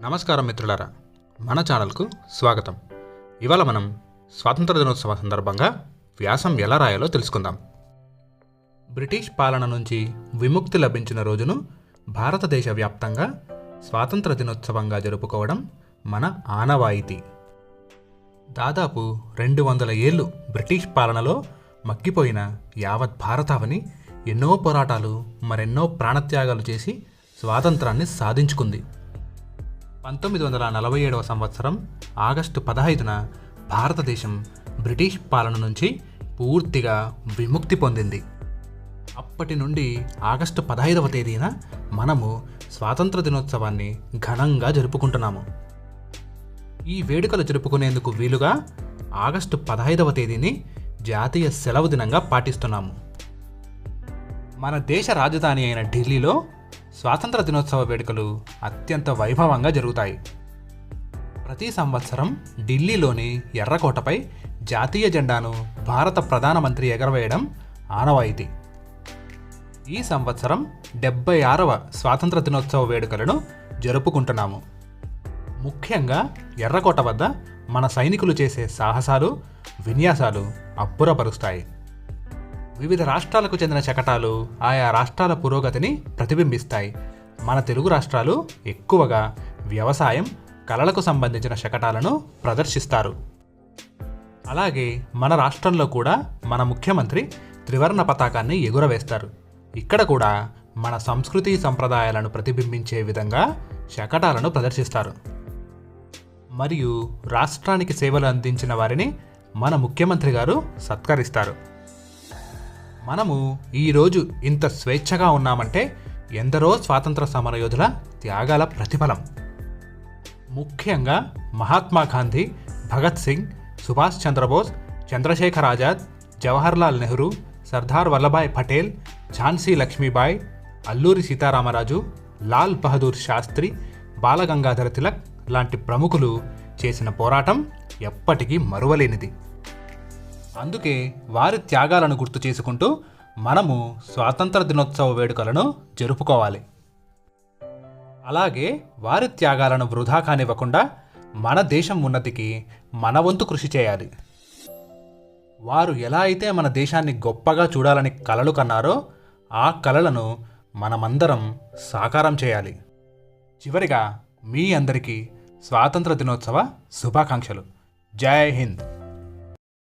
నమస్కారం మిత్రులారా. మన ఛానల్కు స్వాగతం. ఇవాళ మనం స్వాతంత్ర దినోత్సవ సందర్భంగా వ్యాసం ఎలా రాయాలో తెలుసుకుందాం. బ్రిటిష్ పాలన నుంచి విముక్తి లభించిన రోజును భారతదేశ వ్యాప్తంగా స్వాతంత్ర దినోత్సవంగా జరుపుకోవడం మన ఆనవాయితీ. దాదాపు రెండు వందల ఏళ్ళు బ్రిటిష్ పాలనలో మగ్గిపోయిన యావత్ భారతావని ఎన్నో పోరాటాలు మరెన్నో ప్రాణత్యాగాలు చేసి స్వాతంత్రాన్ని సాధించుకుంది. పంతొమ్మిది వందల నలభై ఏడవ సంవత్సరం ఆగస్టు పదహైదున భారతదేశం బ్రిటిష్ పాలన నుంచి పూర్తిగా విముక్తి పొందింది. అప్పటి నుండి ఆగస్టు పదహైదవ తేదీన మనము స్వాతంత్ర దినోత్సవాన్ని ఘనంగా జరుపుకుంటున్నాము. ఈ వేడుకలు జరుపుకునేందుకు వీలుగా ఆగస్టు పదహైదవ తేదీని జాతీయ సెలవు దినంగా పాటిస్తున్నాము. మన దేశ రాజధాని అయిన ఢిల్లీలో స్వాతంత్ర దినోత్సవ వేడుకలు అత్యంత వైభవంగా జరుగుతాయి. ప్రతి సంవత్సరం ఢిల్లీలోని ఎర్రకోటపై జాతీయ జెండాను భారత ప్రధానమంత్రి ఎగరవేయడం ఆనవాయితీ. ఈ సంవత్సరం డెబ్బై ఆరవ స్వాతంత్ర దినోత్సవ వేడుకలను జరుపుకుంటున్నాము. ముఖ్యంగా ఎర్రకోట వద్ద మన సైనికులు చేసే సాహసాలు విన్యాసాలు అబ్బురపరుస్తాయి. వివిధ రాష్ట్రాలకు చెందిన శకటాలు ఆయా రాష్ట్రాల పురోగతిని ప్రతిబింబిస్తాయి. మన తెలుగు రాష్ట్రాలు ఎక్కువగా వ్యవసాయం కళలకు సంబంధించిన శకటాలను ప్రదర్శిస్తారు. అలాగే మన రాష్ట్రంలో కూడా మన ముఖ్యమంత్రి త్రివర్ణ పతాకాన్ని ఎగురవేస్తారు. ఇక్కడ కూడా మన సంస్కృతి సంప్రదాయాలను ప్రతిబింబించే విధంగా శకటాలను ప్రదర్శిస్తారు. మరియు రాష్ట్రానికి సేవలు అందించిన వారిని మన ముఖ్యమంత్రి గారు సత్కరిస్తారు. మనము ఈరోజు ఇంత స్వేచ్ఛగా ఉన్నామంటే ఎందరో స్వాతంత్ర సమరయోధుల త్యాగాల ప్రతిఫలం. ముఖ్యంగా మహాత్మా గాంధీ భగత్ సింగ్ సుభాష్ చంద్రబోస్ చంద్రశేఖర్ ఆజాద్ జవహర్లాల్ నెహ్రూ సర్దార్ వల్లభాయ్ పటేల్ ఝాన్సీ లక్ష్మీబాయి అల్లూరి సీతారామరాజు లాల్ బహదూర్ శాస్త్రి బాలగంగాధర తిలక్ లాంటి ప్రముఖులు చేసిన పోరాటం ఎప్పటికీ మరువలేనిది. అందుకే వారి త్యాగాలను గుర్తు చేసుకుంటూ మనము స్వాతంత్ర దినోత్సవ వేడుకలను జరుపుకోవాలి. అలాగే వారి త్యాగాలను వృధా కానివ్వకుండా మన దేశం ఉన్నతికి మన వంతు కృషి చేయాలి. వారు ఎలా అయితే మన దేశాన్ని గొప్పగా చూడాలని కలలు కన్నారో ఆ కలలను మనమందరం సాకారం చేయాలి. చివరిగా మీ అందరికీ స్వాతంత్ర దినోత్సవ శుభాకాంక్షలు. జై హింద్!